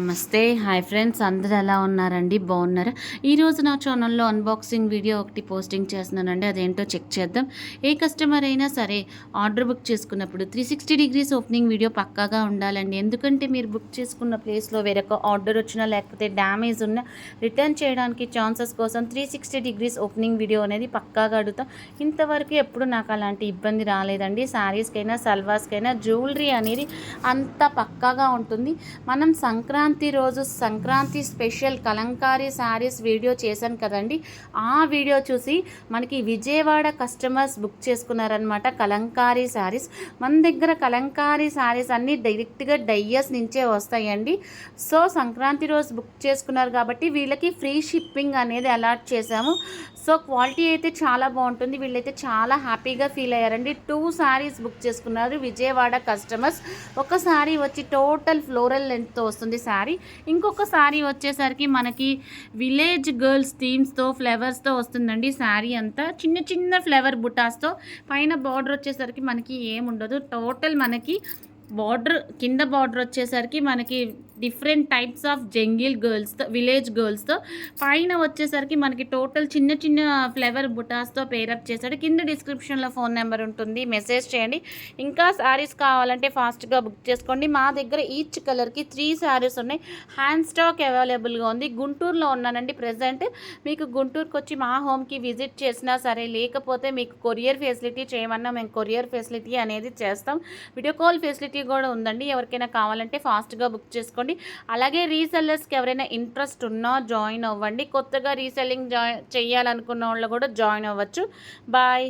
నమస్తే. Hi friends అందరు ఎలా ఉన్నారండి? బాగున్నారా? ఈరోజు నా ఛానల్లో అన్బాక్సింగ్ వీడియో ఒకటి పోస్టింగ్ చేస్తున్నానండి. అదేంటో చెక్ చేద్దాం. ఏ కస్టమర్ అయినా సరే ఆర్డర్ బుక్ చేసుకున్నప్పుడు three sixty degrees opening video పక్కాగా ఉండాలండి. ఎందుకంటే మీరు బుక్ చేసుకున్న ప్లేస్లో వేరొక ఆర్డర్ వచ్చినా లేకపోతే డ్యామేజ్ ఉన్నా రిటర్న్ చేయడానికి ఛాన్సెస్ కోసం three sixty degrees opening video అనేది పక్కాగా అడుగుతాం. ఇంతవరకు ఎప్పుడు నాకు అలాంటి ఇబ్బంది రాలేదండి. శారీస్కైనా సల్వార్స్కైనా జ్యువెలరీ అనేది అంత పక్కాగా ఉంటుంది. మనం సంక్రాంతి సంక్రాంతి రోజు Sankranti special Kalamkari sarees video చేశాను కదండి. ఆ వీడియో చూసి మనకి విజయవాడ కస్టమర్స్ బుక్ చేసుకున్నారనమాట కలంకారీ శారీస్ మన దగ్గర కలంకారీ శారీస్ అన్నీ డైరెక్ట్గా డయ్యస్ నుంచే వస్తాయండి. సో సంక్రాంతి రోజు బుక్ చేసుకున్నారు కాబట్టి వీళ్ళకి ఫ్రీ షిప్పింగ్ అనేది అలాట్ చేశాము. సో క్వాలిటీ అయితే చాలా బాగుంటుంది. వీళ్ళైతే చాలా హ్యాపీగా ఫీల్ అయ్యారండి. టూ శారీస్ బుక్ చేసుకున్నారు విజయవాడ కస్టమర్స్. ఒక శారీ వచ్చి టోటల్ ఫ్లోరల్ లెంత్తో వస్తుంది శారీ ఇంకొక శారీ వచ్చేసరికి మనకి విలేజ్ గర్ల్స్ థీమ్స్తో ఫ్లవర్స్తో వస్తుందండి శారీ అంతా. చిన్న చిన్న ఫ్లవర్ బుటాస్తో పైన బార్డర్ వచ్చేసరికి మనకి ఏముండదు. టోటల్ మనకి బార్డర్ కింద బార్డర్ వచ్చేసరికి మనకి డిఫరెంట్ టైప్స్ ఆఫ్ జంగిల్ గర్ల్స్తో విలేజ్ గర్ల్స్తో పైన వచ్చేసరికి మనకి టోటల్ చిన్న చిన్న ఫ్లేవర్ బుటాస్తో పేరప్ చేశాడు. కింద డిస్క్రిప్షన్లో ఫోన్ నెంబర్ ఉంటుంది మెసేజ్ చేయండి. ఇంకా శారీస్ కావాలంటే ఫాస్ట్గా బుక్ చేసుకోండి. మా దగ్గర ఈచ్ కలర్కి త్రీ శారీస్ ఉన్నాయి. హ్యాండ్ స్టాక్ అవైలబుల్గా ఉంది. గుంటూరులో ఉన్నానండి ప్రజెంట్ మీకు గుంటూరుకి వచ్చి మా హోమ్కి విజిట్ చేసినా సరే లేకపోతే మీకు కొరియర్ ఫెసిలిటీ చేయమన్నా మేము కొరియర్ ఫెసిలిటీ అనేది చేస్తాం. వీడియో కాల్ ఫెసిలిటీ కూడా ఉందండి. ఎవరికైనా కావాలంటే ఫాస్ట్గా బుక్ చేసుకోండి. అలాగే రీసెల్లర్స్కి ఎవరైనా ఇంట్రెస్ట్ ఉన్నా జాయిన్ అవ్వండి. కొత్తగా రీసెల్లింగ్ జాయిన్ చేయాలనుకున్న వాళ్ళు కూడా జాయిన్ అవ్వచ్చు. బాయ్.